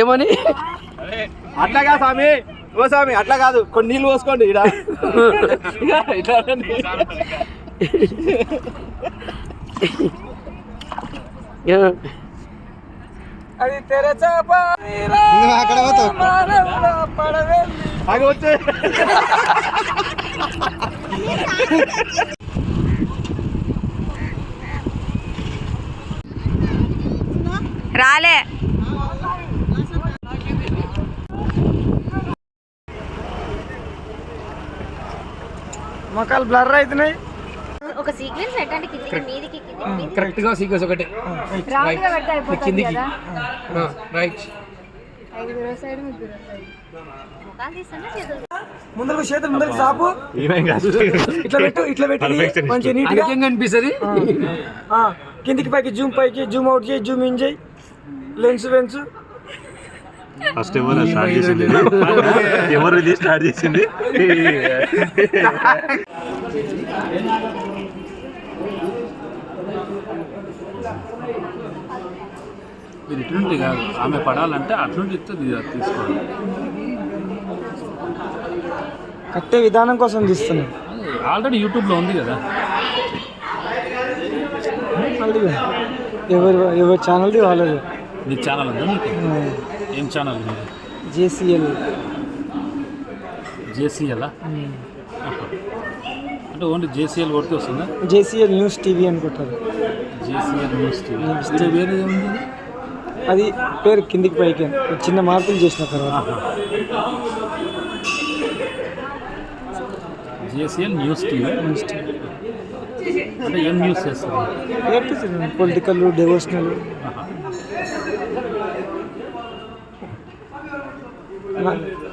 ఏమని? అట్లాగా స్వామి. ఓ స్వామి అట్లా కాదు. కొన్ని నీళ్ళు పోసుకోండి ఇడ అది తెరచాప అక్కడ పోతావు. వచ్చే. రాలే. మొక్కలు బ్లర్ అవుతున్నాయి ఒక సీక్వెన్స్ పెట్టండి కిందికి మీదికి కిందికి మీదికి. కరెక్ట్గా సీక్వెన్స్ ఒకటే. రౌండ్గా పెడితే అయిపోతుంది కిందికి. కదా. ఆ, రైట్ ఐదుగురు సైడ్ ముగ్గురు సైడ్ ముఖాలు తీస్తుంటే చేతులు ముందరకు చేతులు ముందరకు చాపు ఇట్లా పెట్టు ఇట్లా పెట్టి. మంచిగా నీట్గా కనిపిస్తుంది ఆ, కిందికి పైకి జూమ్ పైకి జూమ్ అవుట్ చేయి జూమ్ ఇన్ చేయి. లెన్స్ వెన్స్ ఫస్ట్ ఎవరు స్టార్ట్ చేసింది? ఎవరు ఇది స్టార్ట్ చేసింది? మీరు ఇటువంటి కాదు. ఆమె పడాలంటే అటువంటి తీసుకోవాలి. కట్టే విధానం కోసం తీస్తున్నాం. ఆల్రెడీ యూట్యూబ్లో ఉంది కదా. ఎవరి ఎవరి ఛానల్ది వాళ్ళది. నీ ఛానల్ ఉందా మీకు? ఏం ఛానల్ జేసీఎల్. జేసీఎల్ అంటే ఓన్లీ జేసీఎల్ కొడితే వస్తుందా? జేసీఎల్ న్యూస్ టీవీ అనుకుంటారు. JCL news TV. వేరే ఏముంది అది? పేరు కిందికి పైకి. చిన్న మార్పులు చేసిన తర్వాత. JCL news TV. News TV. అంటే ఏం న్యూస్ చేస్తుంది పొలిటికల్ డెవోషనల్. 慢的。